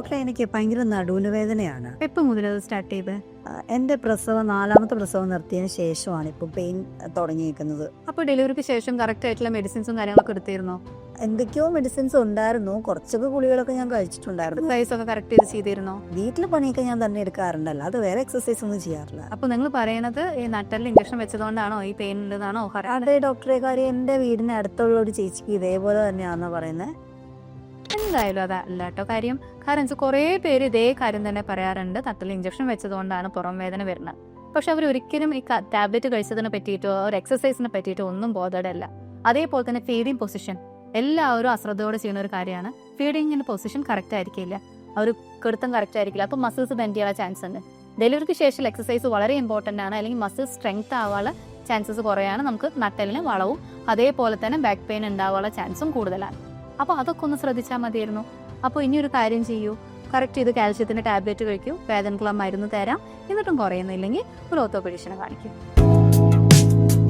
ഡോക്ടറെ എനിക്ക് ഭയങ്കര നടുവിന് വേദനയാണ് എപ്പോൾ അത് സ്റ്റാർട്ട് ചെയ്ത്? എന്റെ എന്റെ പ്രസവം നാലാമത്തെ പ്രസവം നിർത്തിയതിന് ശേഷമാണ് ഇപ്പോൾ പെയിൻ തുടങ്ങിയിരിക്കുന്നത് അപ്പോൾ ഡെലിവറിക്ക് ശേഷം കറക്റ്റ് ആയിട്ടുള്ള മെഡിസിൻസും കാര്യങ്ങളൊക്കെ എടുത്തിരുന്നോ? എന്തൊക്കെയോ മെഡിസിൻസ് ഉണ്ടായിരുന്നു. കുറച്ചൊക്കെ ഗുളികളൊക്കെ ഞാൻ കഴിച്ചിട്ടുണ്ടായിരുന്നു. എക്സസൈസ് ഒക്കെ കറക്റ്റ് ചെയ്ത് ചെയ്തിരുന്നോ? വീട്ടിലെ പണിയൊക്കെ ഞാൻ തന്നെ എടുക്കാറുണ്ടല്ലോ. അത് വേറെ എക്സസൈസ് ഒന്നും ചെയ്യാറില്ല. അപ്പോൾ നിങ്ങൾ പറയണത് ഈ നട്ടലിൽ ഇഞ്ചക്ഷൻ വെച്ചതുകൊണ്ടാണോ? ഈ പെയിൻ ഉണ്ടെന്നാണോ? അതെ ഡോക്ടറെ കാര്യം എന്റെ വീടിന് അടുത്തുള്ള ഒരു ചേച്ചിക്ക് ഇതേപോലെ തന്നെയാണെന്നാ പറയുന്നത് എന്തായാലും അതല്ല കേട്ടോ കാര്യം കാരണം വെച്ചാൽ കുറേ പേര് ഇതേ കാര്യം തന്നെ പറയാറുണ്ട്. തത്തിൽ ഇഞ്ചക്ഷൻ വെച്ചതുകൊണ്ടാണ് പുറം വേദന വരുന്നത്. പക്ഷെ അവർ ഒരിക്കലും ഈ ടാബ്ലറ്റ് കഴിച്ചതിനെ പറ്റിയിട്ടോ ഒരു എക്സസൈസിനെ പറ്റിയിട്ടോ ഒന്നും ബോധടല്ല. അതേപോലെ തന്നെ ഫീഡിങ് പൊസിഷൻ എല്ലാവരും അശ്രദ്ധയോടെ ചെയ്യുന്ന ഒരു കാര്യമാണ്. ഫീഡിങ്ങിന്റെ പൊസിഷൻ കറക്റ്റ് ആയിരിക്കില്ല. അവർ കിടത്തം കറക്റ്റ് ആയിരിക്കില്ല. അപ്പോൾ മസിൽസ് ബെൻഡ് ചെയ്യാൻ ചാൻസ് ഉണ്ട്. ഡെലിവറിക്ക് ശേഷം എക്സസൈസ് വളരെ ഇമ്പോർട്ടന്റ് ആണ്. അല്ലെങ്കിൽ മസിൽ സ്ട്രെങ്ത് ആവാനുള്ള ചാൻസസ് കുറയാണ്. നമുക്ക് നട്ടലിന് വളവും അതേപോലെ തന്നെ ബാക്ക് പെയിൻ ഉണ്ടാവാനുള്ള ചാൻസും കൂടുതലാണ്. അപ്പോൾ അതൊക്കെ ഒന്ന് ശ്രദ്ധിച്ചാൽ മതിയായിരുന്നു. അപ്പോൾ ഇനി ഒരു കാര്യം ചെയ്യൂ. കറക്റ്റ് ചെയ്ത് കാൽഷ്യത്തിന്റെ ടാബ്ലറ്റ് കഴിക്കൂ. വേദനക്കുള്ള മരുന്ന് തരാം. എന്നിട്ടും കുറയുന്നില്ലെങ്കിൽ ഒരു ഓർത്തോപെഡീഷനെ കാണിക്കും.